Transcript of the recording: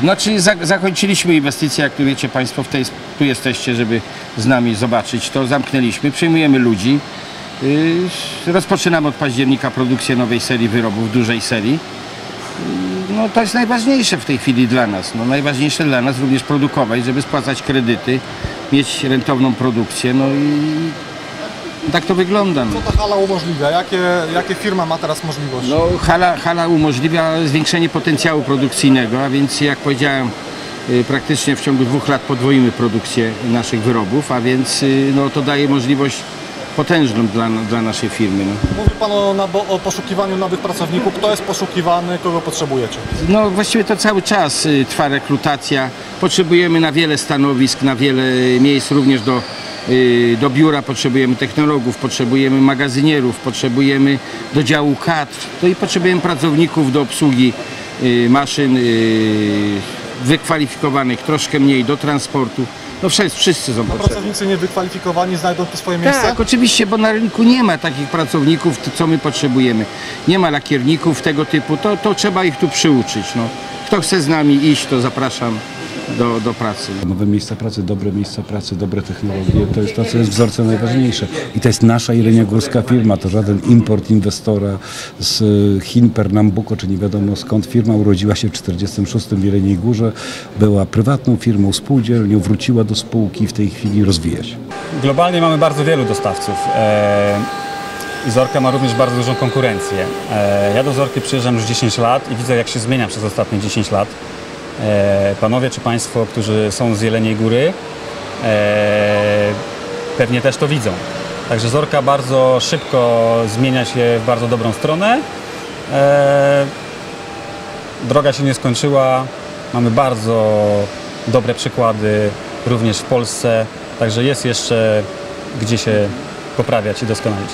Znaczy za, zakończyliśmy inwestycje, jak wiecie Państwo, tej, tu jesteście, żeby z nami zobaczyć, to zamknęliśmy, przyjmujemy ludzi. Yy, rozpoczynamy od października produkcję nowej serii wyrobów, dużej serii. Yy, No to jest najważniejsze w tej chwili dla nas. No, najważniejsze dla nas również produkować, żeby spłacać kredyty, mieć rentowną produkcję. No i tak to wygląda. No. Co ta hala umożliwia? Jakie, jakie firma ma teraz możliwość? No, hala, hala umożliwia zwiększenie potencjału produkcyjnego, a więc jak powiedziałem, y, praktycznie w ciągu dwóch lat podwoimy produkcję naszych wyrobów, a więc y, no, to daje możliwość potężną dla, dla naszej firmy. No. Mówi Pan o, o poszukiwaniu nowych pracowników. Kto jest poszukiwany, kogo potrzebujecie? no właściwie to cały czas y, trwa rekrutacja. Potrzebujemy na wiele stanowisk, na wiele miejsc, również do, do biura potrzebujemy technologów, potrzebujemy magazynierów, potrzebujemy do działu kadr, no i potrzebujemy pracowników do obsługi y, maszyn y, wykwalifikowanych, troszkę mniej do transportu. No wszyscy, wszyscy są potrzebni. Pracownicy niewykwalifikowani znajdą tu swoje miejsce? Tak, oczywiście, bo na rynku nie ma takich pracowników, co my potrzebujemy. Nie ma lakierników tego typu, to, to trzeba ich tu przyuczyć. No. Kto chce z nami iść, to zapraszam do, do pracy. Nowe miejsca pracy, dobre miejsca pracy, dobre technologie, to jest to, co jest wzorcem najważniejsze. I to jest nasza jeleniogórska firma, to żaden import inwestora z Chin, Pernambuco, czy nie wiadomo skąd. Firma urodziła się w 46 w Jeleniej Górze, była prywatną firmą, spółdzielnią, wróciła do spółki i w tej chwili rozwija się. Globalnie mamy bardzo wielu dostawców. E, I Zorka ma również bardzo dużą konkurencję. E, Ja do Zorki przyjeżdżam już 10 lat i widzę, jak się zmienia przez ostatnie 10 lat. E, Panowie czy Państwo, którzy są z Jeleniej Góry, e, pewnie też to widzą. Także Zorka bardzo szybko zmienia się w bardzo dobrą stronę. E, Droga się nie skończyła. Mamy bardzo dobre przykłady również w Polsce. Także jest jeszcze gdzie się poprawiać i doskonalić.